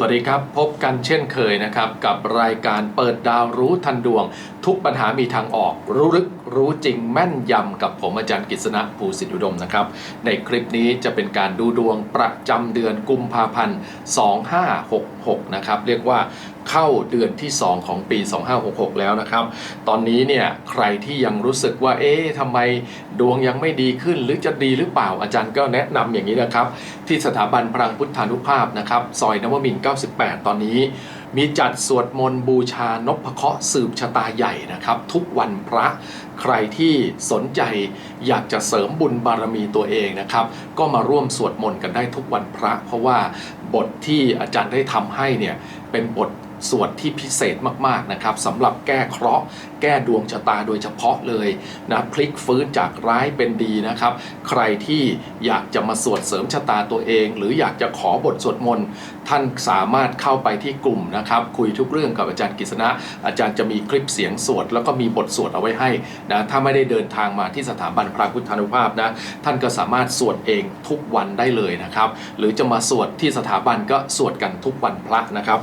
สวัสดีครับ พบกันเช่นเคยนะครับ กับรายการเปิดดาวรู้ทันดวง ทุกปัญหามีทางออก รู้ลึกรู้จริงแม่นยำกับผมอาจารย์กฤษณะภูสิทธิอุดมนะครับ ในคลิปนี้จะเป็นการดูดวงประจำเดือนกุมภาพันธ์ 2566 นะครับ เรียกว่า เข้าเดือนที่ 2 ของปี 2566 แล้วนะครับ ตอนนี้เนี่ยใครที่ยังรู้สึกว่าเอ๊ะทำไมดวงยังไม่ดีขึ้น หรือจะดีหรือเปล่าอาจารย์ก็แนะนำอย่างนี้นะครับ ที่สถาบันพลังพุทธานุภาพนะครับซอยนวมิน 98 ตอนนี้มีจัดสวดมนต์บูชานพเคราะห์สืบชะตาใหญ่นะครับ ทุกวันพระใครที่สนใจอยากจะเสริมบุญบารมีตัวเองนะครับ ก็มาร่วมสวดมนต์กันได้ทุกวันพระ เพราะว่าบทที่อาจารย์ได้ทำให้เนี่ยเป็นบท สวดที่พิเศษมากๆนะครับสำหรับแก้เคราะห์ แก้ดวงชะตาโดยเฉพาะเลยนะพลิกฟื้นจากร้ายเป็นดีนะครับ ใครที่อยากจะมาสวดเสริมชะตาตัวเอง หรืออยากจะขอบทสวดมนต์ท่านสามารถเข้าไปที่กลุ่มนะครับ คุยทุกเรื่องกับอาจารย์กฤษณะ อาจารย์จะมีคลิปเสียงสวด แล้วก็มีบทสวดเอาไว้ให้นะถ้าไม่ได้เดินทางมาที่สถาบันพระพุทธานุภาพนะท่านก็สามารถสวดเองทุกวันได้เลยนะครับ หรือจะมาสวดที่สถาบันก็สวดกันทุกวันพระนะครับ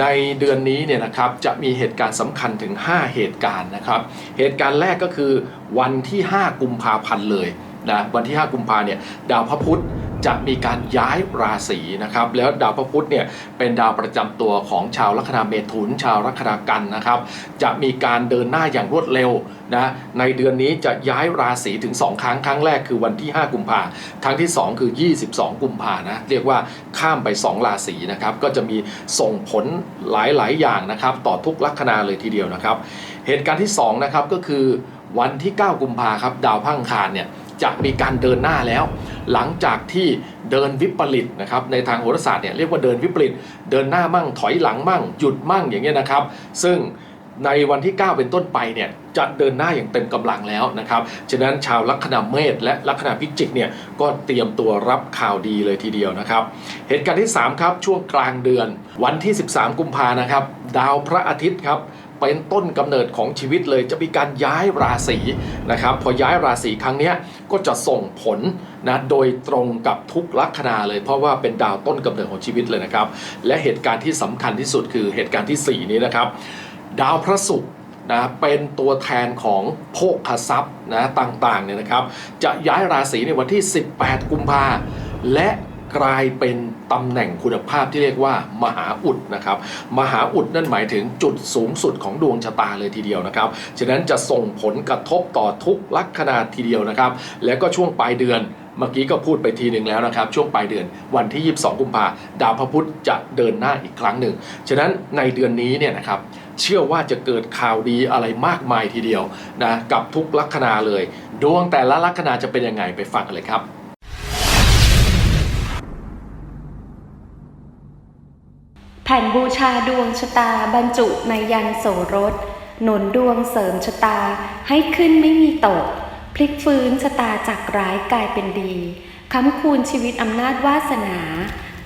ในเดือนนี้เนี่ยนะครับจะมีเหตุการณ์สำคัญถึง 5 เหตุการณ์นะครับ เหตุการณ์แรกก็คือวันที่ 5 กุมภาพันธ์เลยนะวันที่ 5 กุมภาเนี่ยดาวพระพุธ จะมีการย้ายราศีนะครับ แล้วดาวพระพุธเนี่ยเป็นดาวประจำตัวของชาวลัคนาเมถุน ชาวลัคนากันนะครับ จะมีการเดินหน้าอย่างรวดเร็วนะในเดือนนี้จะย้ายราศีถึง 2 ครั้งครั้งแรกคือวันที่ 5 กุมภาครั้งที่ 2 คือ 22 กุมภานะเรียกว่าข้ามไป 2 ราศีนะครับ ก็จะมีส่งผลหลาย ๆ อย่างนะครับ ต่อทุกลัคนาเลยทีเดียวนะครับ เหตุการณ์ที่2นะครับก็คือวันที่ 9 กุมภาครับดาวพังคารเนี่ย จะมีการเดินหน้าแล้ว หลังจากที่เดินวิปริตนะครับในทางโหราศาสตร์เนี่ยเรียกว่าเดินวิปริต เดินหน้ามั่งถอยหลังมั่ง หยุดมั่งอย่างเงี้ยนะครับ ซึ่งในวันที่ 9 เป็นต้นไปเนี่ยจะเดินหน้าอย่างเต็มกำลังแล้วนะครับ ฉะนั้นชาวลัคนาเมษและลัคนาพิจิกเนี่ยก็เตรียมตัวรับข่าวดีเลยทีเดียวนะครับ เหตุการณ์ที่ 3 ครับช่วงกลางเดือน วันที่ 13 กุมภานะครับ ดาวพระอาทิตย์ครับ เป็นต้นกำเนิดของชีวิตเลยจะมีการย้ายราศีนะครับพอย้ายราศีครั้งนี้ก็จะส่งผลนะโดยตรงกับทุกลัคนาเลย เพราะว่าเป็นดาวต้นกำเนิดของชีวิตเลยนะครับ และเหตุการณ์ที่สำคัญที่สุดคือเหตุการณ์ทีสี่ 4 นี้นะครับ ดาวพระศุกร์นะเป็นตัวแทนของโภคทรัพย์นะต่างๆเนี่ยนะครับ จะย้ายราศีในวันที่ 18 กุมภาและ กลายเป็นตำแหน่งคุณภาพที่เรียกว่ามหาอุดนะครับ มหาอุดนั่นหมายถึงจุดสูงสุดของดวงชะตาเลยทีเดียวนะครับ ฉะนั้นจะส่งผลกระทบต่อทุกลัคนาทีเดียวนะครับ แล้วก็ช่วงปลายเดือนเมื่อกี้ก็พูดไปทีหนึ่งแล้วนะครับ ช่วงปลายเดือนวันที่ 22 กุมภาดาวพระพุธจะเดินหน้าอีกครั้งหนึ่ง ฉะนั้นในเดือนนี้เนี่ยนะครับเชื่อว่าจะเกิดข่าวดีอะไรมากมายทีเดียวนะกับทุกลัคนาเลย ดวงแต่ละลัคนาจะเป็นยังไงไปฟังกันเลยครับ แผ่นบูชาดวงชะตาบรรจุในยันโสรส หนุนดวงเสริมชะตาให้ขึ้นไม่มีตก พลิกฟื้นชะตาจากร้ายกลายเป็นดีค้ำคูณชีวิตอำนาจวาสนา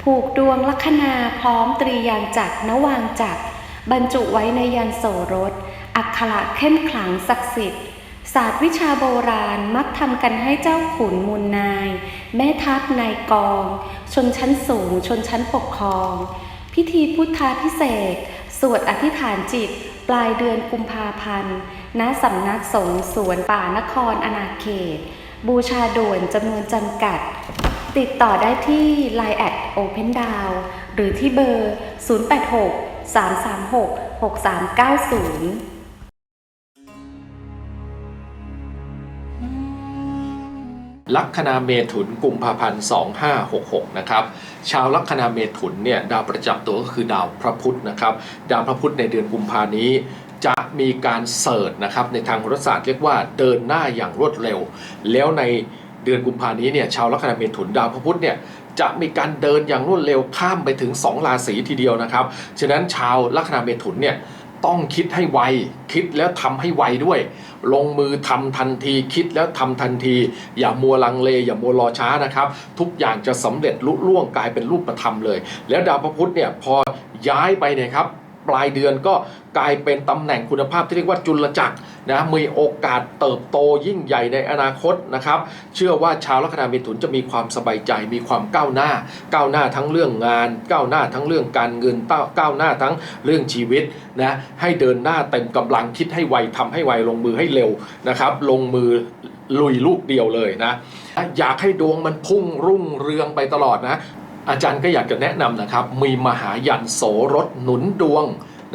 ผูกดวงลัคนาพร้อมตรียางจักรนวางจักรบรรจุไว้ในยันโสรส อักขระเข้มขลังศักดิ์สิทธิ์ศาสตร์วิชาโบราณมักทำกันให้เจ้าขุนมูลนาย แม่ทัพนายกอง ชนชั้นสูง ชนชั้นปกครอง พิธีพุทธาพิเศษ สวดอธิษฐานจิต ปลายเดือนกุมภาพันธ์ ณ สำนักสงฆ์สวนป่านครอนาเขต บูชาด่วนจำนวนจำกัด ติดต่อได้ที่ Line แอด Open d o w n หรือที่เบอร์ 086 336 6390 ลัคนาเมถุนกุมภาพันธ์2566นะครับชาวลัคนาเมถุนเนี่ยดาวประจำตัวก็คือดาวพระพุธนะครับดาวพระพุธในเดือนกุมภานี้จะมีการเสิร์ชนะครับในทางโหราศาสตร์เรียกว่าเดินหน้าอย่างรวดเร็ว แล้วในเดือนกุมภานี้เนี่ยชาวลัคนาเมถุนดาวพระพุธเนี่ยจะมีการเดินอย่างรวดเร็วข้ามไปถึง 2 ราศีทีเดียวนะครับ ฉะนั้นชาวลัคนาเมถุนเนี่ย ต้องคิดให้ไว คิดแล้วทำให้ไวด้วย ลงมือทำทันทีคิดแล้วทำทันที อย่ามัวลังเล อย่ามัวรอช้านะครับ ทุกอย่างจะสำเร็จลุล่วงกลายเป็นรูปธรรมเลย แล้วดาวพระพุธเนี่ยพอย้ายไปเนี่ยครับ ปลายเดือนก็กลายเป็นตำแหน่งคุณภาพที่เรียกว่าจุลจักรนะมีโอกาสเติบโตยิ่งใหญ่ในอนาคตนะครับ เชื่อว่าชาวลัคนาเมถุนจะมีความสบายใจ มีความก้าวหน้า ก้าวหน้าทั้งเรื่องงาน ก้าวหน้าทั้งเรื่องการเงินก้าวก้าวหน้าทั้งเรื่องชีวิตนะให้เดินหน้าเต็มกำลังคิดให้ไวทำให้ไวลงมือให้เร็วนะครับ ลงมือลุยลูกเดียวเลยนะอยากให้ดวงมันพุ่งรุ่งเรืองไปตลอดนะ อาจารย์ก็อยากจะแนะนำนะครับ มีมหายันโสรถหนุนดวง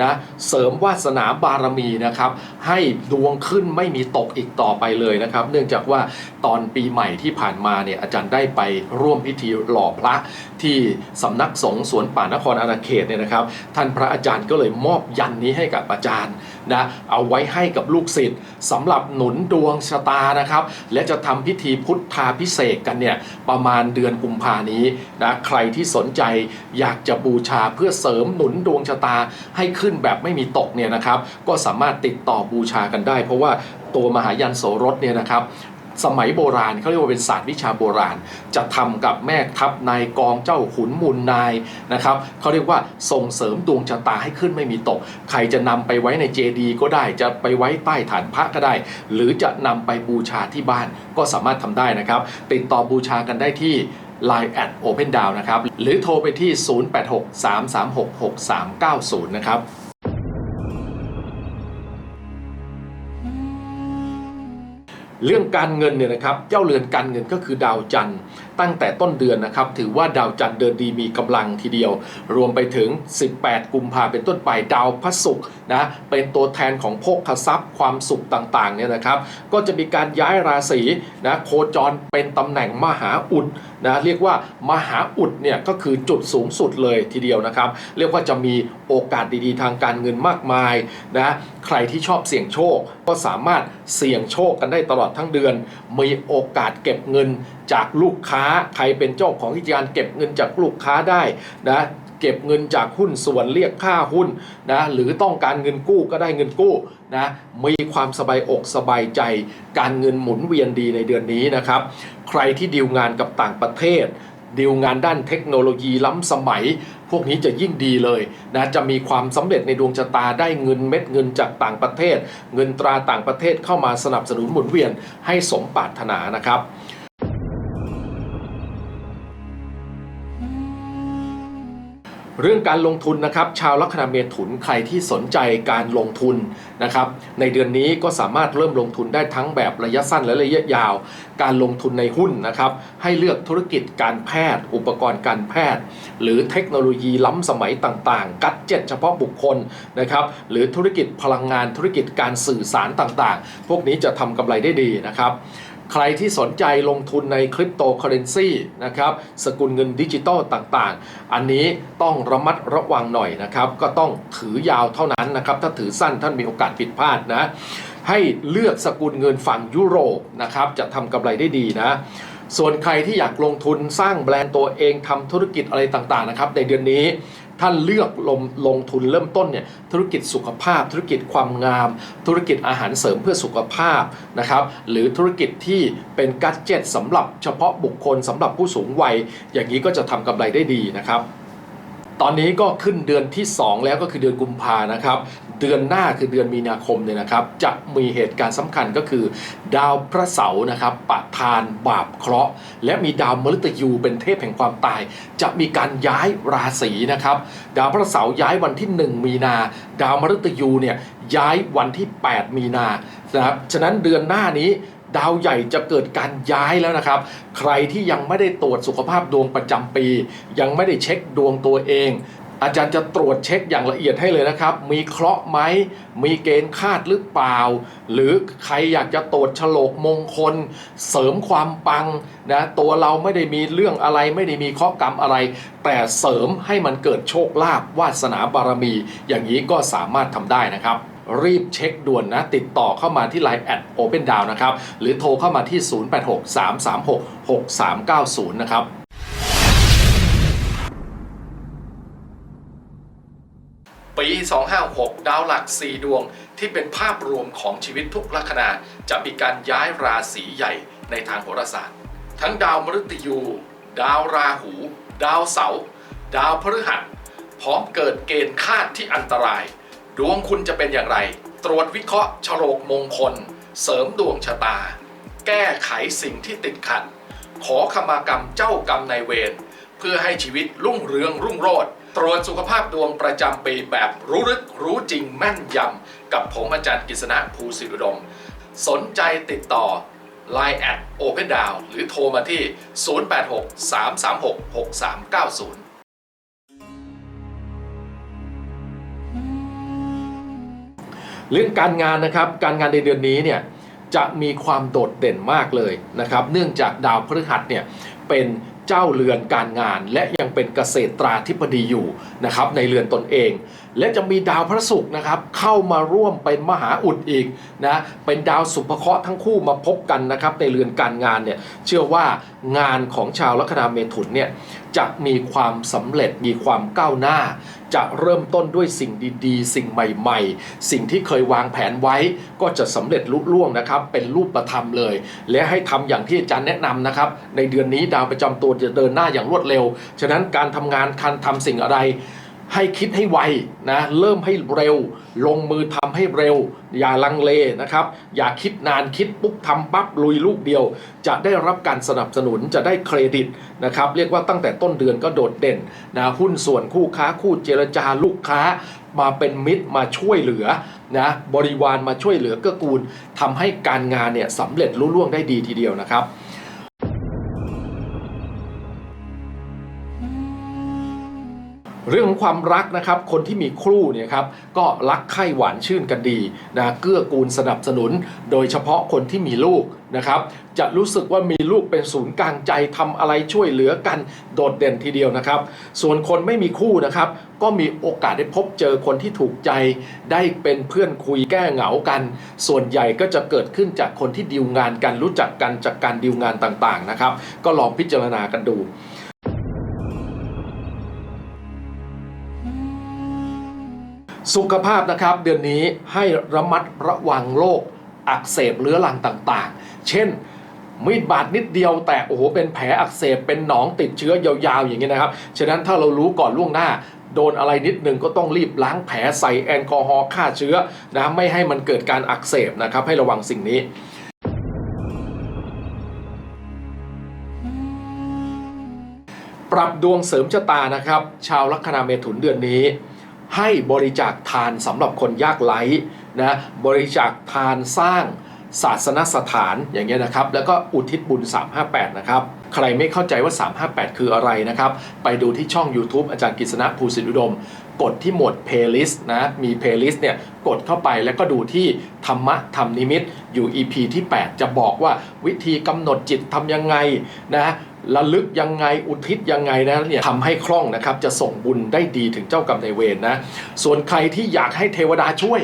นะเสริมวาสนาบารมีนะครับ ให้ดวงขึ้นไม่มีตกอีกต่อไปเลยนะครับ เนื่องจากว่าตอนปีใหม่ที่ผ่านมาเนี่ยอาจารย์ได้ไปร่วมพิธีหล่อพระที่สำนักสงฆ์สวนป่านครอาณาเขตเนี่ยนะครับ ท่านพระอาจารย์ก็เลยมอบยันนี้ให้กับอาจารย์ นะเอาไว้ให้กับลูกศิษย์สำหรับหนุนดวงชะตานะครับ และจะทำพิธีพุทธาพิเศษกันเนี่ยประมาณเดือนกุมภานี้นะใครที่สนใจอยากจะบูชาเพื่อเสริมหนุนดวงชะตาให้ขึ้นแบบไม่มีตกเนี่ยนะครับ ก็สามารถติดต่อบูชากันได้ เพราะว่าตัวมหายันโสรถเนี่ยนะครับ สมัยโบราณเขาเรียกว่าเป็นศาสตร์วิชาโบราณ จะทำกับแม่ทัพนายกองเจ้าขุนมูลนายนะครับเขาเรียกว่าส่งเสริมดวงชะตาให้ขึ้นไม่มีตก ใครจะนำไปไว้ในเจดีย์ก็ได้จะไปไว้ใต้ฐานพระก็ได้ หรือจะนำไปบูชาที่บ้านก็สามารถทำได้นะครับ ติดต่อบูชากันได้ที่ Line แอด Open Down นะครับ หรือโทรไปที่ 0863366390 นะครับ เรื่องการเงินเนี่ยนะครับเจ้าเรือนการเงินก็คือดาวจันทร์ ตั้งแต่ต้นเดือนนะครับ ถือว่าดาวจันทร์เดินดีมีกำลังทีเดียว รวมไปถึง 18 กุมภาเป็นต้นไปดาวพระศุกร์นะเป็นตัวแทนของโภคทรัพย์ความสุขต่างๆเนี่ยนะครับ ก็จะมีการย้ายราศีนะโคจรเป็นตำแหน่งมหาอุดนะเรียกว่ามหาอุดเนี่ยก็คือจุดสูงสุดเลยทีเดียวนะครับ เรียกว่าจะมีโอกาสดีๆ ทางการเงินมากมายนะใครที่ชอบเสี่ยงโชค ก็สามารถเสี่ยงโชคกันได้ตลอดทั้งเดือน มีโอกาสเก็บเงิน จากลูกค้าใครเป็นเจ้าของกิจการเก็บเงินจากลูกค้าได้นะเก็บเงินจากหุ้นส่วนเรียกค่าหุ้นนะหรือต้องการเงินกู้ก็ได้เงินกู้นะมีความสบายอกสบายใจ การเงินหมุนเวียนดีในเดือนนี้นะครับ ใครที่ดีลงานกับต่างประเทศดีลงานด้านเทคโนโลยีล้ำสมัย พวกนี้จะยิ่งดีเลยนะจะมีความสำเร็จในดวงชะตาได้เงินเม็ดเงินจากต่างประเทศ เงินตราต่างประเทศเข้ามาสนับสนุนหมุนเวียนให้สมปรารถนานะครับ เรื่องการลงทุนนะครับชาวลัคนาเมถุนใครที่สนใจการลงทุนนะครับในเดือนนี้ก็สามารถเริ่มลงทุนได้ทั้งแบบระยะสั้นและระยะยาว การลงทุนในหุ้นนะครับให้เลือกธุรกิจการแพทย์ อุปกรณ์การแพทย์ หรือเทคโนโลยีล้ำสมัยต่างๆ กัดเจ็ตเฉพาะบุคคลนะครับหรือธุรกิจพลังงานธุรกิจการสื่อสารต่างๆ พวกนี้จะทำกำไรได้ดีนะครับ ใครที่สนใจลงทุนในคริปโตเคอเรนซีนะครับสกุลเงินดิจิตอลต่างๆ อันนี้ต้องระมัดระวังหน่อยนะครับ ก็ต้องถือยาวเท่านั้นนะครับ ถ้าถือสั้นท่านมีโอกาสผิดพลาดนะ ให้เลือกสกุลเงินฝั่งยุโรปนะครับจะทำกำไรได้ดีนะส่วนใครที่อยากลงทุนสร้างแบรนด์ตัวเองทำธุรกิจอะไรต่างๆนะครับในเดือนนี้ ท่านเลือกลงลงทุนเริ่มต้นเนี่ยธุรกิจสุขภาพ ธุรกิจความงาม ธุรกิจอาหารเสริมเพื่อสุขภาพนะครับหรือธุรกิจที่เป็นกัจเจตสำหรับเฉพาะบุคคลสำหรับผู้สูงวัย อย่างนี้ก็จะทำกำไรได้ดีนะครับ ตอนนี้ก็ขึ้นเดือนที่ 2 แล้วก็คือเดือนกุมภานะครับ เดือนหน้าคือเดือนมีนาคมเนี่ยนะครับ จะมีเหตุการณ์สำคัญก็คือ ดาวพระเสาร์นะครับประทานบาปเคราะห์ และมีดาวมฤตยูเป็นเทพแห่งความตาย จะมีการย้ายราศีนะครับ ดาวพระเสาร์ย้ายวันที่ 1 มีนา ดาวมฤตยูเนี่ยย้ายวันที่ 8 มีนานะครับฉะนั้นเดือนหน้านี้ ดาวใหญ่จะเกิดการย้ายแล้วนะครับ ใครที่ยังไม่ได้ตรวจสุขภาพดวงประจำปี ยังไม่ได้เช็คดวงตัวเอง อาจารย์จะตรวจเช็คอย่างละเอียดให้เลยนะครับ มีเคราะห์ไหม มีเกณฑ์คาดหรือเปล่า หรือใครอยากจะตรวจฉลกมงคล เสริมความปังนะตัวเราไม่ได้มีเรื่องอะไรไม่ได้มีเคราะห์กรรมอะไร แต่เสริมให้มันเกิดโชคลาภวาสนาบารมี อย่างนี้ก็สามารถทำได้นะครับ รีบเช็คด่วนนะ ติดต่อเข้ามาที่ Line แอด Open Down นะครับ หรือโทรเข้ามาที่ 0863366390 นะครับปี 256 ดาวหลัก 4 ดวงที่เป็นภาพรวมของชีวิตทุกลัคนาจะมีการย้ายราศีใหญ่ในทางโหราศาสตร์ ทั้งดาวมฤตยู ดาวราหู ดาวเสาร์ดาวพฤหัส พร้อมเกิดเกณฑ์คาดที่อันตราย ดวงคุณจะเป็นอย่างไร ตรวจวิเคราะห์ฉลกมงคล เสริมดวงชะตา แก้ไขสิ่งที่ติดขัด ขอขมากรรมเจ้ากรรมนายเวรเพื่อให้ชีวิตรุ่งเรืองรุ่งโรจน์ตรวจสุขภาพดวงประจำปีแบบรู้ลึกรู้จริงแม่นยำกับผมอาจารย์กฤษณะภูสิริดม สนใจติดต่อ Line แอด Open Down หรือโทรมาที่ 086 336 6390 เรื่องการงานนะครับการงานในเดือนนี้เนี่ยจะมีความโดดเด่นมากเลยนะครับ เนื่องจากดาวพฤหัสเนี่ยเป็นเจ้าเรือนการงาน และยังเป็นเกษตราธิบดีอยู่นะครับในเรือนตนเอง และจะมีดาวพระศุกร์นะครับเข้ามาร่วมเป็นมหาอุดอีกนะเป็นดาวสุภเคราะห์ทั้งคู่มาพบกันนะครับในเรือนการงานเนี่ยเชื่อว่างานของชาวลัคนาเมถุนเนี่ยจะมีความสำเร็จมีความก้าวหน้า จะเริ่มต้นด้วยสิ่งดีๆ สิ่งใหม่ๆ สิ่งที่เคยวางแผนไว้ก็จะสำเร็จลุล่วงนะครับ เป็นรูปธรรมเลย และให้ทำอย่างที่อาจารย์แนะนำนะครับ ในเดือนนี้ดาวประจำตัวจะเดินหน้าอย่างรวดเร็ว ฉะนั้นการทำงานการทำสิ่งอะไร ให้คิดให้ไวนะเริ่มให้เร็ว ลงมือทำให้เร็ว อย่าลังเลนะครับ อย่าคิดนานคิดปุ๊บทำปั๊บลุยลูกเดียว จะได้รับการสนับสนุนจะได้เครดิตนะครับ เรียกว่าตั้งแต่ต้นเดือนก็โดดเด่นนะหุ้นส่วนคู่ค้าคู่เจรจาลูกค้ามาเป็นมิตรมาช่วยเหลือนะบริวารมาช่วยเหลือเกื้อกูลทำให้การงานเนี่ยสำเร็จลุล่วงได้ดีทีเดียวนะครับ เรื่องของความรักนะครับคนที่มีคู่เนี่ยครับก็รักใคร่หวานชื่นกันดีนะเกื้อกูลสนับสนุน โดยเฉพาะคนที่มีลูกนะครับจะรู้สึกว่ามีลูกเป็นศูนย์กลางใจทำอะไรช่วยเหลือกันโดดเด่นทีเดียวนะครับ ส่วนคนไม่มีคู่นะครับก็มีโอกาสได้พบเจอคนที่ถูกใจ ได้เป็นเพื่อนคุยแก้เหงากัน ส่วนใหญ่ก็จะเกิดขึ้นจากคนที่ดีลงานกันรู้จักกันจากการดีลงานต่างๆนะครับ ก็ลองพิจารณากันดู สุขภาพนะครับเดือนนี้ให้ระมัดระวังโรคอักเสบเรื้อรังต่างๆ เช่นมีดบาดนิดเดียวแต่โอ้โหเป็นแผลอักเสบเป็นหนองติดเชื้อยาวๆอย่างนี้นะครับ ฉะนั้นถ้าเรารู้ก่อนล่วงหน้า โดนอะไรนิดนึงก็ต้องรีบล้างแผลใส่แอลกอฮอล์ฆ่าเชื้อนะไม่ให้มันเกิดการอักเสบนะครับให้ระวังสิ่งนี้ปรับดวงเสริมชะตานะครับ ชาวลัคนาเมถุนเดือนนี้ ให้บริจาคทานสำหรับคนยากไร้นะบริจาคทานสร้างศาสนสถานอย่างเงี้ยนะครับ แล้วก็อุทิศบุญ 358 นะครับ ใครไม่เข้าใจว่า 358 คืออะไรนะครับ ไปดูที่ช่อง YouTube อาจารย์กฤษณะภูสิทธิอุดม กดที่หมวด playlist นะ มี playlist เนี่ย กดเข้าไปแล้วก็ดูที่ธรรมะธรรมนิมิตอยู่ EP ที่ 8 จะบอกว่าวิธีกำหนดจิตทำยังไงนะ ระลึกยังไงอุทิศยังไงนะเนี่ยทำให้คล่องนะครับจะส่งบุญได้ดีถึงเจ้ากรรมนายเวรนะส่วนใครที่อยากให้เทวดาช่วย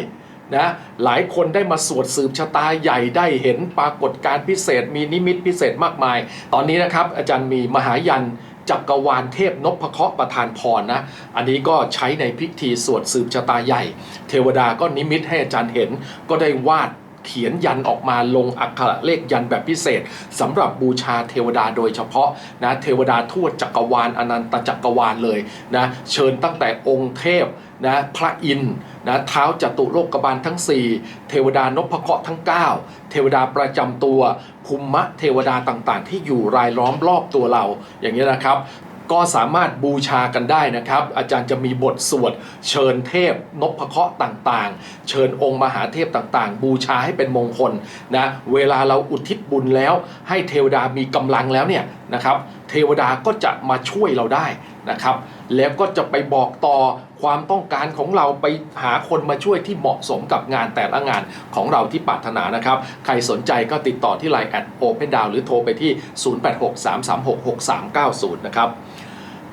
นะหลายคนได้มาสวดสืบชะตาใหญ่ได้เห็นปรากฏการพิเศษ มีนิมิตพิเศษมากมาย ตอนนี้นะครับอาจารย์มีมหายันจักรวาลเทพนพเคราะห์ประทานพรนะ อันนี้ก็ใช้ในพิธีสวดสืบชะตาใหญ่ เทวดาก็นิมิตให้อาจารย์เห็นก็ได้วาด เขียนยันออกมาลงอักขระเลขยันแบบพิเศษสำหรับบูชาเทวดาโดยเฉพาะนะเทวดาทั่วจักรวาลอนันตจักรวาลเลยนะเชิญตั้งแต่องค์เทพนะพระอินทร์นะเท้าจตุโลกบาลทั้ง 4 เทวดานพเคราะห์ทั้ง 9 เทวดาประจำตัวภูมิเทวดาต่างๆ ที่อยู่รายล้อมรอบตัวเราอย่างนี้นะครับ ก็สามารถบูชากันได้นะครับ อาจารย์จะมีบทสวดเชิญเทพนพเคราะห์ต่างๆ เชิญองค์มหาเทพต่างๆ บูชาให้เป็นมงคลนะเวลาเราอุทิศบุญแล้ว ให้เทวดามีกำลังแล้วเนี่ยนะครับ เทวดาก็จะมาช่วยเราได้นะครับ แล้วก็จะไปบอกต่อความต้องการของเราไปหาคนมาช่วยที่เหมาะสมกับงานแต่ละงานของเราที่ปรารถนานะครับ ใครสนใจก็ติดต่อที่ Line แอดโอเพนดาวหรือโทรไปที่ 0863366390 นะครับ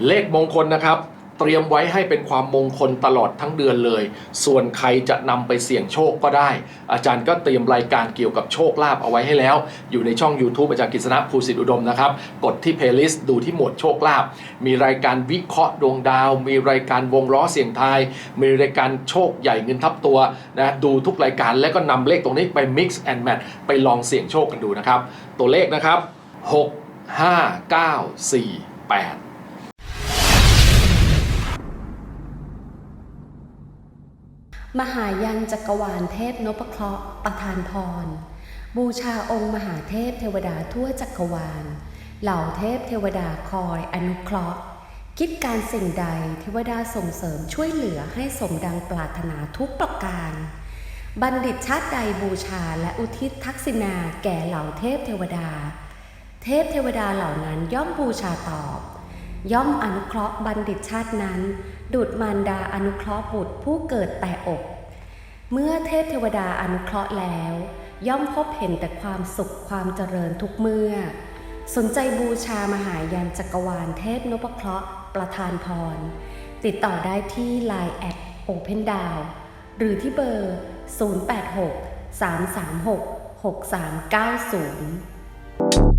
เลขมงคลนะครับ เตรียมไว้ให้เป็นความมงคลตลอดทั้งเดือนเลย ส่วนใครจะนำไปเสี่ยงโชคก็ได้ อาจารย์ก็เตรียมรายการเกี่ยวกับโชคลาภเอาไว้ให้แล้ว อยู่ในช่อง YouTube อาจารย์กฤษณะภูสิทธิอุดมนะครับ กดที่ playlist ดูที่หมวดโชคลาภมีรายการวิเคราะห์ดวงดาว มีรายการวงล้อเสี่ยงทาย มีรายการโชคใหญ่เงินทับตัวนะดูทุกรายการแล้วก็นำเลขตรงนี้ไป mix and match ไปลองเสี่ยงโชคกันดูนะครับ ตัวเลขนะครับ 6 5 9 4 8 มหายันจักรวาลเทพนพเคราะห์ประทานพร บูชาองค์มหาเทพเทวดาทั่วจักรวาล เหล่าเทพเทวดาคอยอนุเคราะห์ คิดการสิ่งใดเทวดาส่งเสริมช่วยเหลือให้สมดังปรารถนาทุกประการ บัณฑิตชาติใดบูชาและอุทิศทักษิณาแก่เหล่าเทพเทวดา เทพเทวดาเหล่านั้นย่อมบูชาตอบ ย่อมอนุเคราะห์บัณฑิตชาตินั้น ดุดมารดาอนุเคราะห์บุตรผู้เกิดแต่อก เมื่อเทพเทวดาอนุเคราะห์แล้ว ย่อมพบเห็นแต่ความสุขความเจริญทุกเมื่อ สนใจบูชามหายันจักรวาลเทพนพเคราะห์ประทานพร ติดต่อได้ที่ Line แอด Open d o w หรือที่เบอร์ 086 336 6390